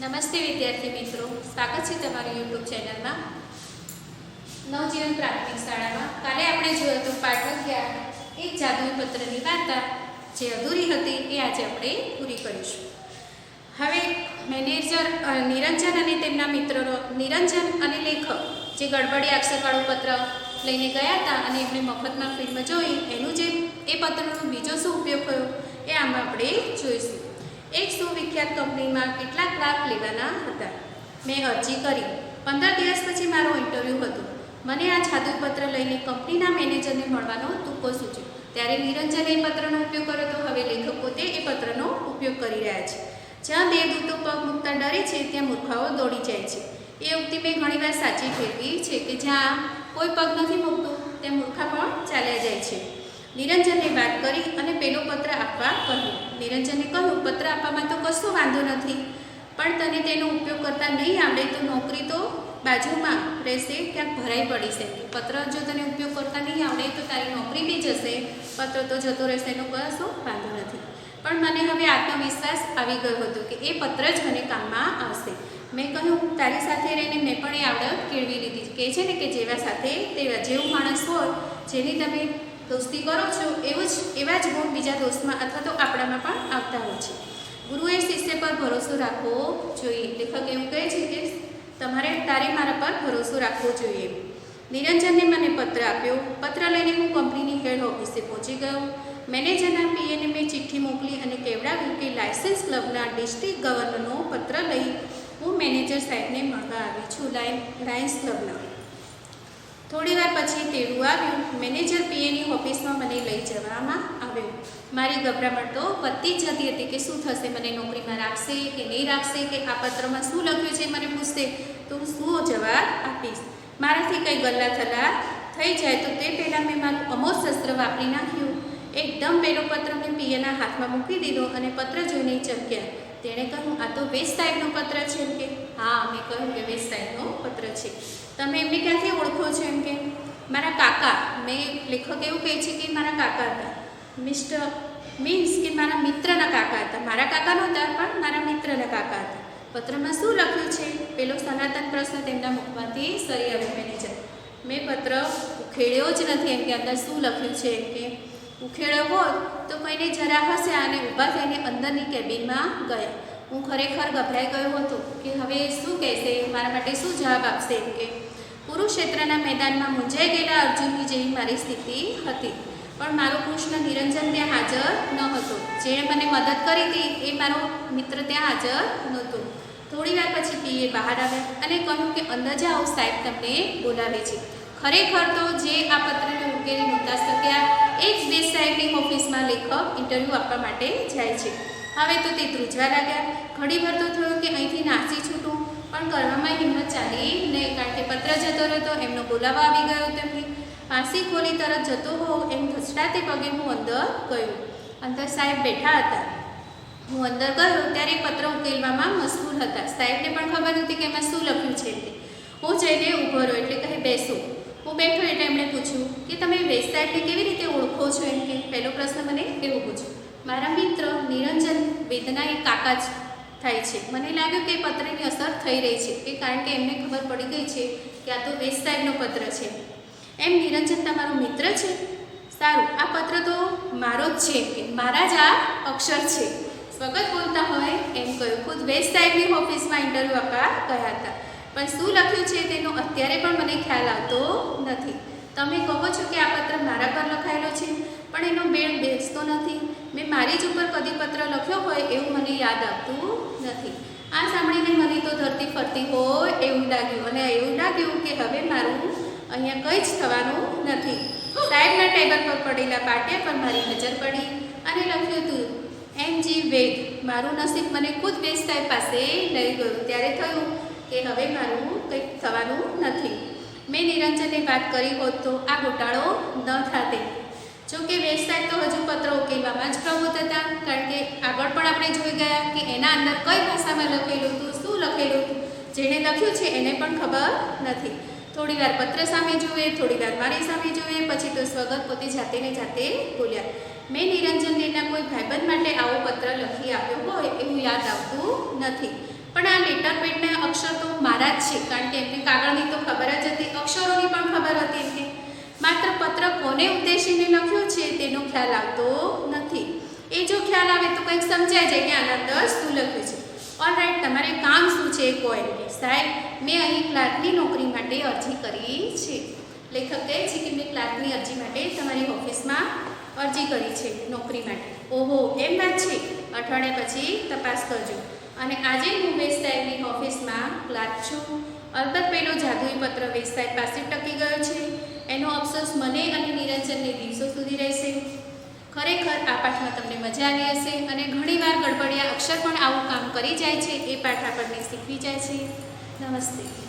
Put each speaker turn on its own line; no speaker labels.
નમસ્તે વિદ્યાર્થી મિત્રો. સ્વાગત છે તમારી યુટ્યુબ ચેનલમાં. નવજીવન પ્રાથમિક શાળામાં. કાલે આપણે જોયું હતું પાઠ અગિયાર. એક જાદુઈ પત્રની વાર્તા જે અધૂરી હતી એ આજે આપણે પૂરી કરીશું. હવે મેનેજર નિરંજન અને તેમના મિત્રોનો, નિરંજન અને લેખક જે ગડબડી અક્ષરવાળું પત્ર લઈને ગયા હતા અને એમણે મફતમાં ફિલ્મ જોઈ, એનું જે, એ પત્રનો બીજો શું ઉપયોગ થયો એ આમાં આપણે જોઈશું. એક સુવિખ્યાત કંપનીમાં કેટલાક ક્લાર્ક લેવાના હતા. મેં અરજી કરી. પંદર દિવસ પછી મારો ઇન્ટરવ્યૂ હતો. મને આ જાદુપત્ર લઈને કંપનીના મેનેજરને મળવાનો તુક્કો સૂચ્યો ત્યારે નિરંજને એ પત્રનો ઉપયોગ કર્યો તો હવે લેખક પોતે એ પત્રનો ઉપયોગ કરી રહ્યા છે. જ્યાં બે દૂતો પગ મૂકતા ડરે છે, ત્યાં મૂર્ખાઓ દોડી જાય છે. એ ઉક્તિ મેં ઘણીવાર સાચી ઠેરવી છે કે જ્યાં કોઈ પગ નથી મૂકતું, ત્યાં મૂર્ખા પણ ચાલ્યા જાય છે. નિરંજને વાત કરી અને પેલો પત્ર આપવા કહ્યું. નિરંજને કહ્યું, પત્ર આપવામાં તો કશો વાંધો નથી, પણ તને તેનો ઉપયોગ કરતા નહીં આવડે તો નોકરી તો બાજુમાં રહેશે, ક્યાંક ભરાઈ પડી છે. પત્ર જો તને ઉપયોગ કરતા નહીં આવડે તો તારી નોકરી બી જશે, પત્ર તો જતો રહેશે એનો કશો વાંધો નથી. પણ મને હવે આત્મવિશ્વાસ આવી ગયો હતો કે એ પત્ર જ મને કામમાં આવશે. મેં કહ્યું, તારી સાથે રહીને મેં પણ એ આવડત કેળવી લીધી. કે છે ને કે જેવા સાથે તેવા જેવું માણસ હોય, જેની તમે દોસ્તી કરો છો, એવું જ, એવા જ ગુણ બીજા દોસ્તમાં અથવા તો આપણામાં પણ આવતા હોય છે. ગુરુએ શિષ્ય પર ભરોસો રાખવો જોઈએ. લેખક એવું કહે છે કે, તમારે તારે મારા પર ભરોસો રાખવો જોઈએ. નિરંજને મને પત્ર આપ્યો. પત્ર લઈને હું કંપનીની હેડ ઓફિસે પહોંચી ગયો. મેનેજરના પીએને મેં ચિઠ્ઠી મોકલી અને કેવડાવ્યું કે, લાયસન્સ ક્લબના ડિસ્ટ્રિક્ટ ગવર્નરનો પત્ર લઈ હું મેનેજર સાહેબને મળવા આવી છું, લાયન, લાયન્સ ક્લબના. થોડી વાર પછી તેડું આવ્યું. મેનેજર પીએની ઓફિસમાં મને લઈ જવામાં આવ્યો. મારી ગભરામણ તો વધતી જતી હતી કે શું થશે, મને નોકરીમાં રાખશે કે નહીં રાખશે, કે આ પત્રમાં શું લખ્યું છે મને પૂછશે, તો હું શું જવાબ આપીશ? મારાથી કંઈ ગલ્લા થલા થઈ જાય તો તે પહેલાં મેં મારું અમોર શસ્ત્ર વાપરી નાખ્યું. એકદમ પેલો પત્ર મેં પીએના હાથમાં મૂકી દીધો અને પત્ર જોઈને ચમક્યા. તેણે કહ્યું, આ તો વેસ્ટ સાહેબનો પત્ર છે એમ કે. હા મેં કહ્યું કે વેસ્ટ સાહેબનો પત્ર છે. તમે એમને ક્યાંથી ઓળખો છો એમ કે? મારા કાકા. મેં લેખક એવું કહે છે કે મારા કાકા હતા. મિસ્ટર મીન્સ કે મારા મિત્રના કાકા હતા. મારા કાકા નહોતા, પણ મારા મિત્રના કાકા હતા. પત્રમાં શું લખ્યું છે? પેલો સનાતન પ્રશ્ન તેમના મુખમાંથી સરી આવ્યો મેનેજર મેં પત્ર ઉખેડ્યો જ નથી એમ કે અંદર શું લખ્યું છે એમ કે ઉખેડ્યો હોત તો કોઈને જરા હશે અને ઊભા થઈને અંદરની કેબિનમાં ગયા. હું ખરેખર ગભરાઈ ગયો હતો કે હવે શું કહેશે, મારા માટે શું જવાબ આપશે એમ કે કુરુક્ષેત્રના મેદાનમાં મૂંઝાઈ ગયેલા અર્જુનની જેવી મારી સ્થિતિ હતી. પણ મારો કૃષ્ણ નિરંજન ત્યાં હાજર ન હતો. જેણે મને મદદ કરી હતી એ મારો મિત્ર ત્યાં હાજર નહોતો. થોડી વાર પછી પીએ બહાર આવ્યા અને કહ્યું કે, અંદર જાઓ, સાહેબ તમને બોલાવે છે. ખરેખર તો જે આ પત્રને ઉકેલી નહોતા શક્યા એ જ દેશ સાહેબની ઓફિસમાં લેખક ઇન્ટરવ્યૂ આપવા માટે જાય છે. હવે તો તે ધ્રુજવા લાગ્યા. ઘડીભર તો થયું કે અહીંથી નાસી છૂટું. પણ કરવામાં હિંમત ચાલી નહીં કારણ કે પત્ર જતો રહ્યો એમનો બોલાવા આવી ગયો તેમને. પાસી ખોલી તરત જતો હોઉં એમ ધસડાતે પગે હું અંદર ગયો. અંદર સાહેબ બેઠા હતા. હું અંદર ગયો ત્યારે પત્ર ઉકેલવામાં મશગુલ હતા. સાહેબને પણ ખબર નથી કે એમાં શું લખ્યું છે હું જઈને ઊભો રહ્યો એટલે કહે, બેસો. હું બેઠો એટલે એમણે પૂછ્યું કે તમે વેસ સાહેબને કેવી રીતે ઓળખો છો એમ કે? પહેલો પ્રશ્ન મને એવો પૂછ્યો. મારા મિત્ર નિરંજન વેદના એ કાકા જ થાય છે. મને લાગ્યું કે પત્રની અસર થઈ રહી છે, કે કારણ કે એમને ખબર પડી ગઈ છે કે આ તો વેસ્ટ સાહેબનો પત્ર છે. એમ નિરંજન તમારો મિત્ર છે? સારું, આ પત્ર તો મારો જ છે કે મારા જ આ અક્ષર છે. સ્વગત બોલતા હોય એમ કહ્યું. ખુદ વેસ્ટ સાહેબની ઓફિસમાં ઇન્ટરવ્યૂ આપવા ગયા હતા. પણ શું લખ્યું છે તેનો અત્યારે પણ મને ખ્યાલ આવતો નથી. તમે કહો છો કે આ પત્ર મારા પર લખાયેલો છે, પણ એનો બેડ બેસતો નથી. મેં મારી જ ઉપર કદી પત્ર લખ્યો હોય એવું મને યાદ આવતું નથી. આ સાંભળીને મને તો ધરતી ફરતી હોય એવું લાગ્યું અને એવું લાગ્યું કે હવે મારું અહીંયા કંઈ જ થવાનું નથી. સાહેબના ટેબલ પર પડેલા પાટિયા પર મારી નજર પડી અને લખ્યું હતું એમ જી વેદ, મારું નસીબ મને ખુદ વેદ સાહેબ પાસે લઈ ગયું, ત્યારે થયું કે હવે મારું કંઈક થવાનું નથી. મેં નિરંજનને વાત કરી હોત તો આ ગોટાળો ન થાતે. જો કે તો હજુ પત્ર ઉકેલવામાં જ પ્રવૃત્ત હતા, કારણ કે આગળ પણ આપણે જોઈ ગયા કે એના અંદર કઈ ભાષામાં લખેલું હતું, શું લખેલું હતું, જેણે લખ્યું છે એને પણ ખબર નથી. થોડી વાર પત્ર સામે જુએ, થોડી વાર મારી સામે જુએ, પછી તો સ્વગત પોતે જાતે ને જાતે બોલ્યા. મેં નિરંજનને એના કોઈ ભાઈબંધ માટે આવો પત્ર લખી આપ્યો હોય એવું યાદ આવતું નથી. પણ આ લેટર પેડના અક્ષર તો મારા જ છે, કારણ કે એમને કાગળની તો ખબર જ હતી, અક્ષરોની પણ ખબર હતી એમને. માત્ર પત્ર કોને ઉદ્દેશીને લખ્યો છે તેનો ખ્યાલ આવતો નથી. એ જો ખ્યાલ આવે તો કંઈક સમજાય જાય કે આના અંદર શું લખ્યું છે. ઓલરાઈટ તમારે કામ શું છે કહો એમને સાહેબ, મેં અહીં ક્લાર્કની નોકરી માટે અરજી કરી છે. લેખક કહે છે કે મેં ક્લાર્કની અરજી માટે તમારી ઓફિસમાં અરજી કરી છે, નોકરી માટે. ઓહો, એમ વાત છે. અઠવાડિયા પછી તપાસ કરજો. અને આજે હું વેસ સાહેબની ઓફિસમાં ક્લાર્ક છું. અલબત્ત પેલો જાદુઈ પત્ર વેસ સાહેબ પાસે ટકી ગયો છે. એનો અફસોસ મને અને નિરંજનને દિવસો સુધી રહેશે. ખરેખર આ પાઠમાં તમને મજા આવી હશે અને ઘણીવાર ગડબડિયા અક્ષર પણ આવું કામ કરી જાય છે એ પાઠ આપણને શીખવી જાય છે. નમસ્તે.